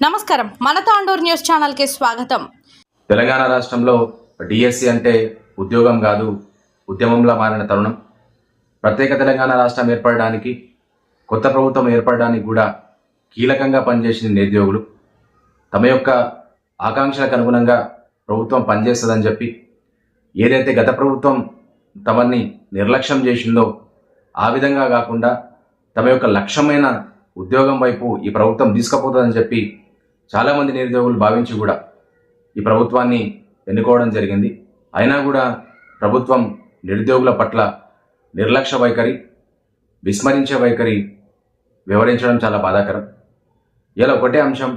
నమస్కారం. మన తాండూర్ న్యూస్ ఛానల్కి స్వాగతం. తెలంగాణ రాష్ట్రంలో డిఎస్సి అంటే ఉద్యోగం కాదు ఉద్యమంలా మారిన తరుణం. ప్రత్యేక తెలంగాణ రాష్ట్రం ఏర్పడడానికి కొత్త ప్రభుత్వం ఏర్పడడానికి కూడా కీలకంగా పనిచేసిన నిరుద్యోగులు. తమ యొక్క ఆకాంక్షలకు అనుగుణంగా ప్రభుత్వం పనిచేస్తుందని చెప్పి ఏదైతే గత ప్రభుత్వం తమని నిర్లక్ష్యం చేసిందో ఆ విధంగా కాకుండా తమ యొక్క లక్ష్యమైన ఉద్యోగం వైపు ఈ ప్రభుత్వం తీసుకుపోతుందని చెప్పి చాలామంది నిరుద్యోగులు భావించి కూడా ఈ ప్రభుత్వాన్ని ఎన్నుకోవడం జరిగింది. అయినా కూడా ప్రభుత్వం నిరుద్యోగుల పట్ల నిర్లక్ష్య వైఖరి విస్మరించే వైఖరి వివరించడం చాలా బాధాకరం. ఇలా ఒకటే అంశం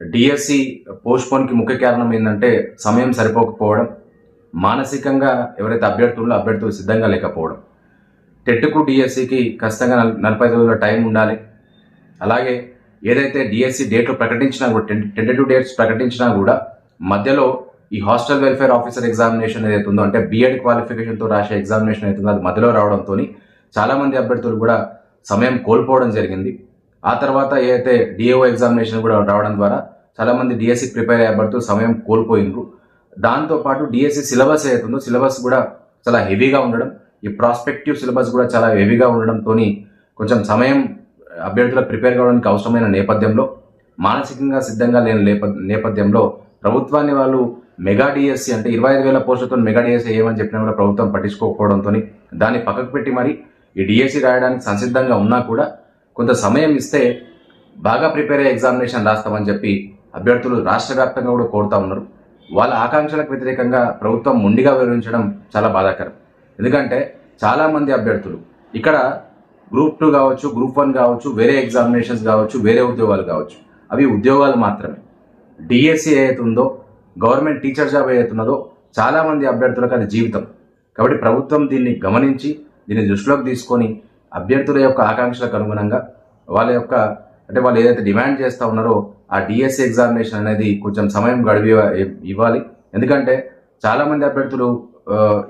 డిఎస్సి పోస్ట్పోన్కి ముఖ్య కారణం ఏంటంటే సమయం సరిపోకపోవడం మానసికంగా ఎవరైతే అభ్యర్థుల్లో అభ్యర్థులు సిద్ధంగా లేకపోవడం. టెట్కు డిఎస్సికి ఖచ్చితంగా నలభై ఐదు రోజుల టైం ఉండాలి. అలాగే ఏదైతే డిఎస్సి డేట్లు ప్రకటించినా కూడా టెంటేటివ్ డేట్స్ ప్రకటించినా కూడా మధ్యలో ఈ హాస్టల్ వెల్ఫేర్ ఆఫీసర్ ఎగ్జామినేషన్ ఏదైతే ఉందో అంటే బీఎడ్ క్వాలిఫికేషన్తో రాసే ఎగ్జామినేషన్ అవుతుందో అది మధ్యలో రావడంతో చాలామంది అభ్యర్థులు కూడా సమయం కోల్పోవడం జరిగింది. ఆ తర్వాత ఏదైతే డిఏఓ ఎగ్జామినేషన్ కూడా రావడం ద్వారా చాలామంది డిఎస్సి ప్రిపేర్ అయ్యే అభ్యర్థులు సమయం కోల్పోయినరు. దాంతోపాటు డిఎస్సి సిలబస్ ఏదైతుందో సిలబస్ కూడా చాలా హెవీగా ఉండడం ఈ ప్రాస్పెక్టివ్ సిలబస్ కూడా చాలా హెవీగా ఉండడంతో కొంచెం సమయం అభ్యర్థులు ప్రిపేర్ కావడానికి అవసరమైన నేపథ్యంలో మానసికంగా సిద్ధంగా లేని నేప- నేపథ్యంలో ప్రభుత్వాన్ని వాళ్ళు మెగా డిఎస్సి అంటే ఇరవై ఐదు వేల పోస్టులతో మెగా డిఎస్సి ఏమని చెప్పినా కూడా ప్రభుత్వం పట్టించుకోకపోవడంతో దాన్ని పక్కకు పెట్టి మరి ఈ డిఎస్సి రాయడానికి సంసిద్ధంగా ఉన్నా కూడా కొంత సమయం ఇస్తే బాగా ప్రిపేర్ అయ్యే ఎగ్జామినేషన్ రాస్తామని చెప్పి అభ్యర్థులు రాష్ట్ర వ్యాప్తంగా కూడా కోరుతా ఉన్నారు. వాళ్ళ ఆకాంక్షలకు వ్యతిరేకంగా ప్రభుత్వం మొండిగా వివరించడం చాలా బాధాకరం. ఎందుకంటే చాలామంది అభ్యర్థులు ఇక్కడ గ్రూప్ టూ కావచ్చు గ్రూప్ వన్ కావచ్చు వేరే ఎగ్జామినేషన్స్ కావచ్చు వేరే ఉద్యోగాలు కావచ్చు. అవి ఉద్యోగాలు మాత్రమే. డిఎస్సి ఏదైతే ఉందో గవర్నమెంట్ టీచర్ జాబ్ ఏదైతే ఉన్నదో చాలా అభ్యర్థులకు అది జీవితం. కాబట్టి ప్రభుత్వం దీన్ని గమనించి దీన్ని దృష్టిలోకి తీసుకొని అభ్యర్థుల యొక్క ఆకాంక్షలకు అనుగుణంగా వాళ్ళ యొక్క అంటే వాళ్ళు ఏదైతే డిమాండ్ చేస్తూ ఉన్నారో ఆ డిఎస్సి ఎగ్జామినేషన్ అనేది కొంచెం సమయం గడివి ఇవ్వాలి. ఎందుకంటే చాలామంది అభ్యర్థులు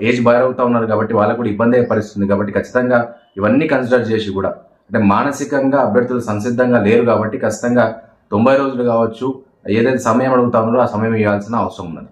ఏజ్ బయర్ అవుతా ఉన్నారు కాబట్టి వాళ్ళకు కూడా ఇబ్బంది అయ్యే కాబట్టి ఖచ్చితంగా ఇవన్నీ కన్సిడర్ చేసి కూడా అంటే మానసికంగా అభ్యర్థులు సంసిద్ధంగా లేరు కాబట్టి ఖచ్చితంగా తొంభై రోజులు కావచ్చు ఏదైతే సమయం అడుగుతా ఉన్నారో ఆ సమయం ఇవ్వాల్సిన అవసరం ఉన్నది.